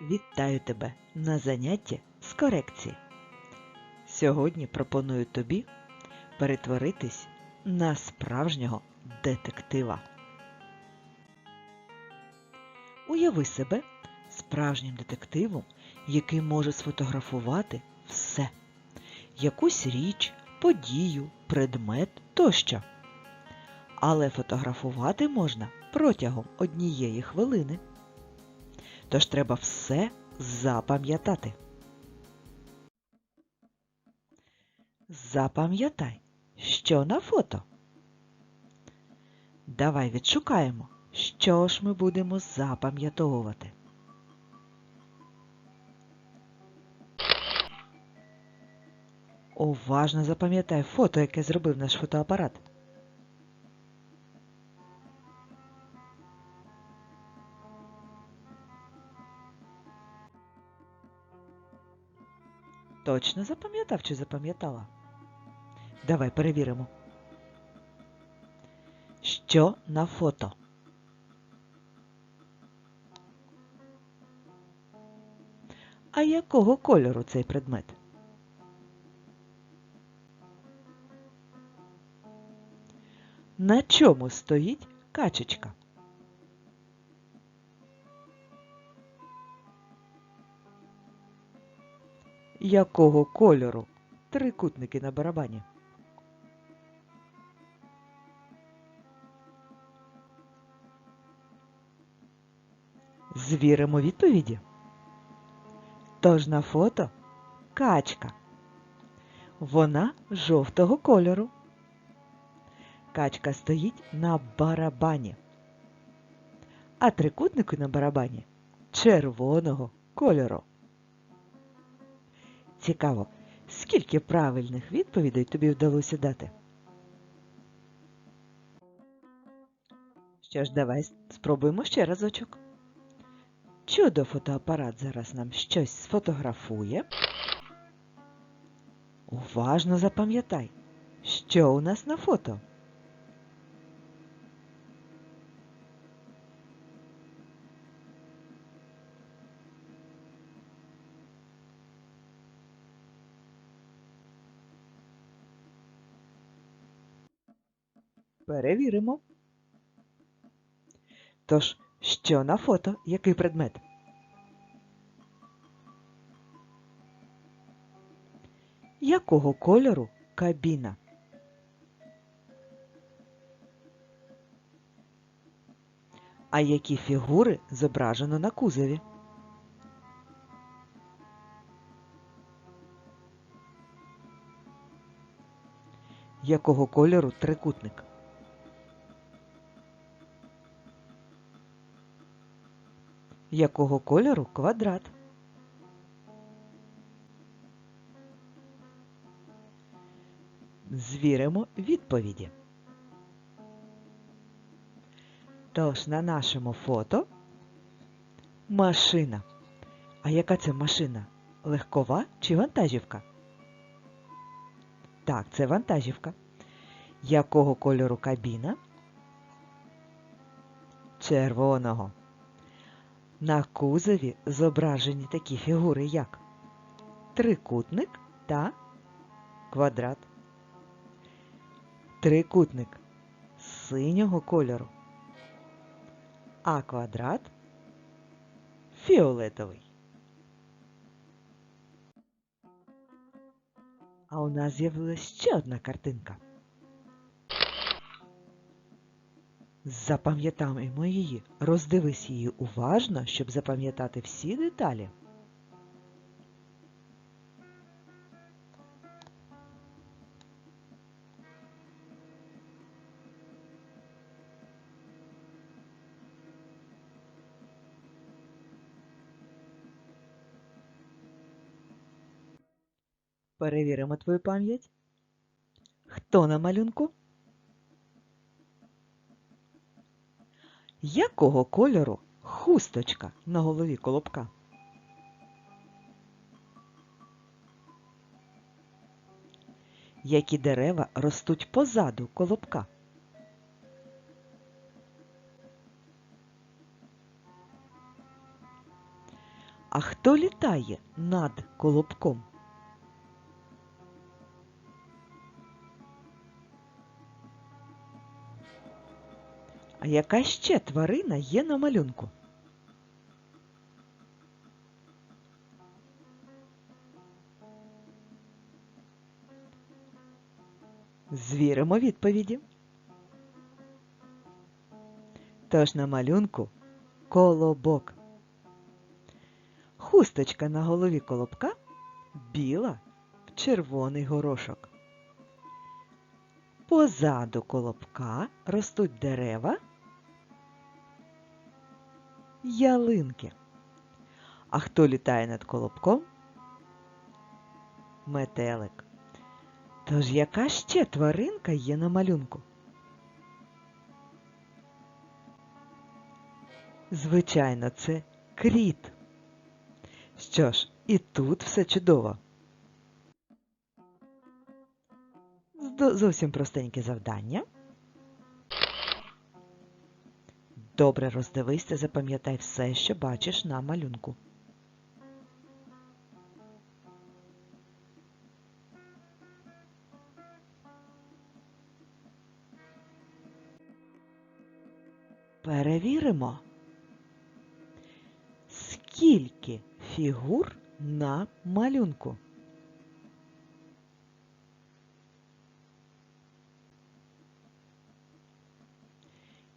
Вітаю тебе на занятті з корекції. Сьогодні пропоную тобі перетворитись на справжнього детектива. Уяви себе справжнім детективом, який може сфотографувати все, якусь річ, подію, предмет тощо. Але фотографувати можна протягом однієї хвилини. Тож треба все запам'ятати. Запам'ятай, що на фото. Давай відшукаємо, що ж ми будемо запам'ятовувати. Уважно запам'ятай фото, яке зробив наш фотоапарат. Точно запам'ятав чи запам'ятала? Давай перевіримо. Що на фото? А якого кольору цей предмет? На чому стоїть качечка? Якого кольору трикутники на барабані? Звіримо відповіді. Тож на фото качка. Вона жовтого кольору. Качка стоїть на барабані. А трикутники на барабані червоного кольору. Цікаво, скільки правильних відповідей тобі вдалося дати? Що ж, давай спробуємо ще разочок. Чудо фотоапарат зараз нам щось сфотографує. Уважно запам'ятай, що у нас на фото. Перевіримо. Тож, що на фото? Який предмет? Якого кольору кабіна? А які фігури зображено на кузові? Якого кольору трикутник? Якого кольору квадрат? Звіримо відповіді. Тож на нашому фото машина. А яка це машина? Легкова чи вантажівка? Так, це вантажівка. Якого кольору кабіна? Червоного. На кузові зображені такі фігури, як трикутник та квадрат. Трикутник синього кольору, а квадрат фіолетовий. А у нас з'явилася ще одна картинка. Запам'ятаємо її, роздивись її уважно, щоб запам'ятати всі деталі. Перевіримо твою пам'ять. Хто на малюнку? Якого кольору хусточка на голові колобка? Які дерева ростуть позаду колобка? А хто літає над колобком? А яка ще тварина є на малюнку? Звіримо відповіді. Тож на малюнку колобок. Хусточка на голові колобка біла в червоний горошок. Позаду колобка ростуть дерева ялинки. А хто літає над колобком? Метелик. Тож яка ще тваринка є на малюнку? Звичайно, це кріт. Що ж, і тут все чудово. Зовсім простеньке завдання. Добре роздивись та запам'ятай все, що бачиш на малюнку. Перевіримо, скільки фігур на малюнку.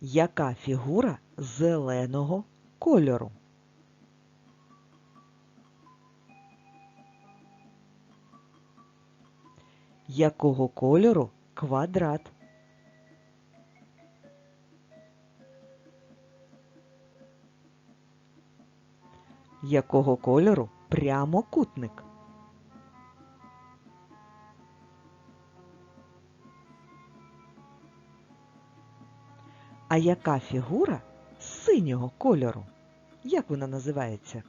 Яка фігура зеленого кольору? Якого кольору квадрат? Якого кольору прямокутник? А яка фігура синього кольору? Як вона називається?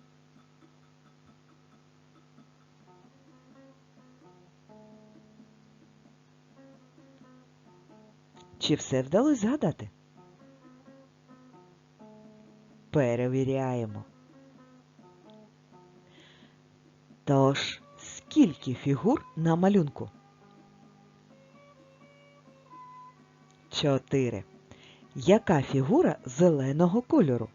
Чи все вдалося згадати? Перевіряємо. Тож, скільки фігур на малюнку? Чотири. Яка фігура зеленого кольору?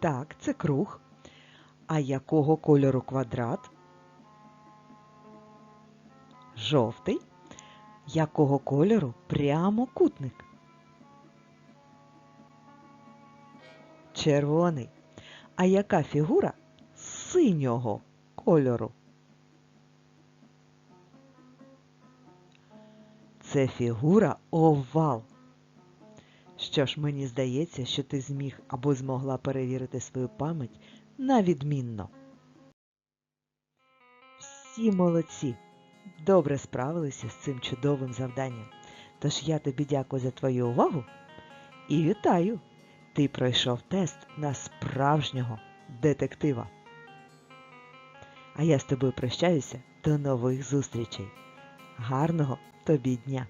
Так, це круг. А якого кольору квадрат? Жовтий. Якого кольору прямокутник? Червоний. А яка фігура синього кольору? Це фігура овал. Що ж, мені здається, що ти зміг або змогла перевірити свою пам'ять на відмінно. Всі молодці! Добре справилися з цим чудовим завданням. Тож я тобі дякую за твою увагу і вітаю! Ти пройшов тест на справжнього детектива. А я з тобою прощаюся до нових зустрічей. Гарного тобі дня!